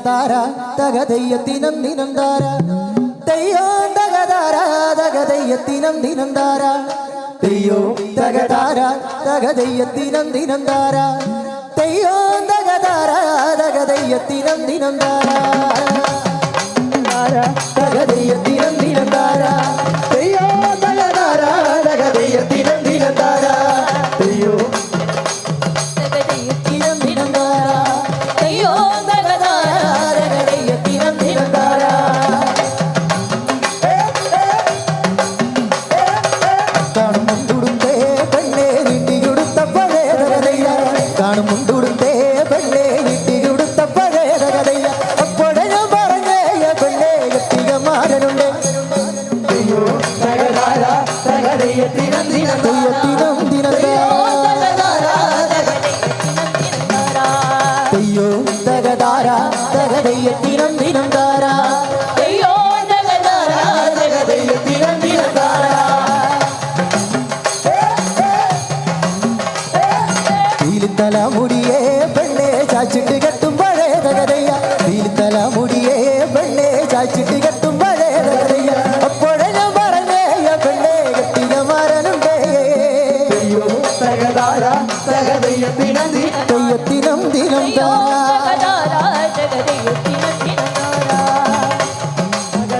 താര തകതയ്യത്തിനം ദിനം താര തെയ്യോ തകതാര തകതയ്യത്തിനം ദിനം താര തെയ്യോ തകതാര തകതയ്യത്തിനം ദിനം താര തെയ്യോ തകതാര തകതയ്യത്തിനം ദിനം താര തകതയ്യത്തിനം ദിനം താര തീലിത്തല മുടിയേ പെണ്ണെ ചാച്ചിട്ട് കെട്ടും പഴയ തകതയ്യ തീലിത്തല മുടിയേ പെണ്ണെ ചാച്ചിട്ട് കെട്ടും പഴയ തകതയ്യ അപ്പോഴേ ഞാൻ പറഞ്ഞേ പെണ്ണെ കെട്ടിക മരനുണ്ടേ തെയ്യത്തിനം ദിനം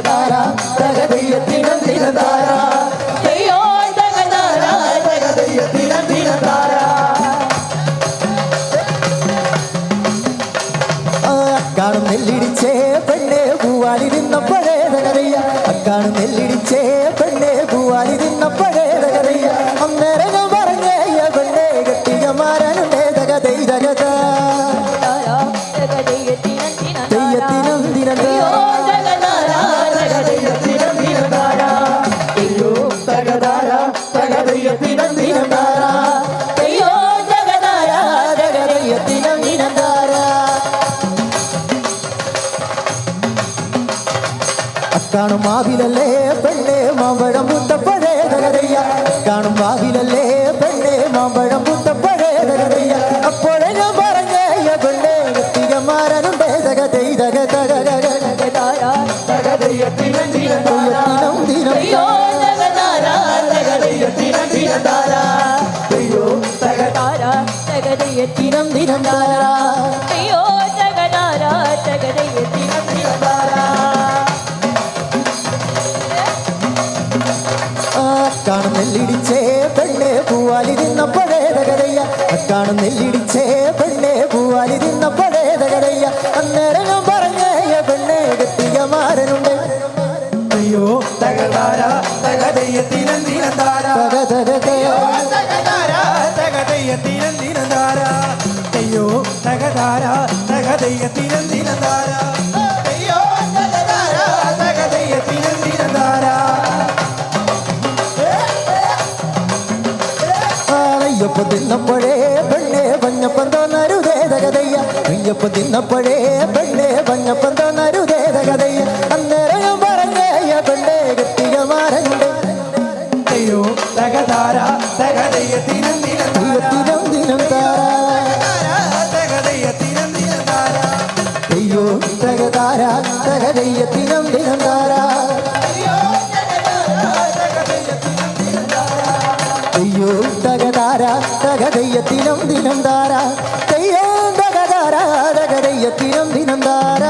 താര തകതയ്യത്തിനം ദിനം അക്കാണും നെല്ലിടിച്ചേ പെണ്ണെ പൂവാലിരുന്ന പഴയ തകതയ്യ അക്കാണും നെല്ലിടിച്ചേ പെണ്ണെ പൂവാലിരുന്ന പഴയ തകതയ്യ അന്നേരം പറഞ്ഞേ പെണ്ണെ കെട്ടിക മാറാനുണ്ടേ തകതൈ തകത. കാണും മാവിലല്ലേ പെണ്ണെ മാമ്പഴം പൂത്തപ്പഴേ തകരയ്യ കാണും മാവിലല്ലേ പെണ്ണെ മാമ്പഴം പൂത്തപ്പഴേ തകരയ്യ അപ്പോഴേ ഞാൻ പറഞ്ഞേ പെണ്ണെ കത്തികമാരനുണ്ടേ തക തൈ തക തക തെയ്യത്തിനും ദിനം ദിനം ദിനം താര നെല്ലിടിച്ചേ പെണ്ണെ പൂവാലിരുന്ന പഴയ തകരയ്യ. അക്കാണ് നെല്ലിടിച്ചേ പെണ്ണെ പൂവാലിരുന്ന പഴയ തകരയ്യ. അന്നേരം ഞാൻ പറഞ്ഞേ പെണ്ണെ കെട്ടിയ മാരനുണ്ട്. അയ്യോ തകതാര തകതയ്യത്തിനം ദിനന്താര തക തക തക. തകതാര തകതയ്യത്തിനം ദിനന്താര അയ്യോ തകതാര തകതയ്യത്തിനം അയ്യപ്പ തിന്നപ്പോഴേ പെണ്ണെ പഞ്ഞപ്പം തോന്നരുതേ തകതയ്യ. അയ്യപ്പ തിന്നപ്പോഴേ പെണ്ണെ പഞ്ഞപ്പം തോന്നരുതേ തകതയ്യ. അന്നേരം ഞാൻ പറഞ്ഞേ പെണ്ണെ കെട്ടിയ മാരനുണ്ട് അയ്യോ തകതാര തകതയ്യത്തിനം ദിനന്താര തിനം തിനം താര. അയ്യോ തകതാര തകതയ്യത്തിനം തിനം താര. അയ്യോ തകതാര തകതയ്യത്തിനം ദിനം താര അയ്യോ തകതാര തകതയ്യത്തിനം ദിനം താര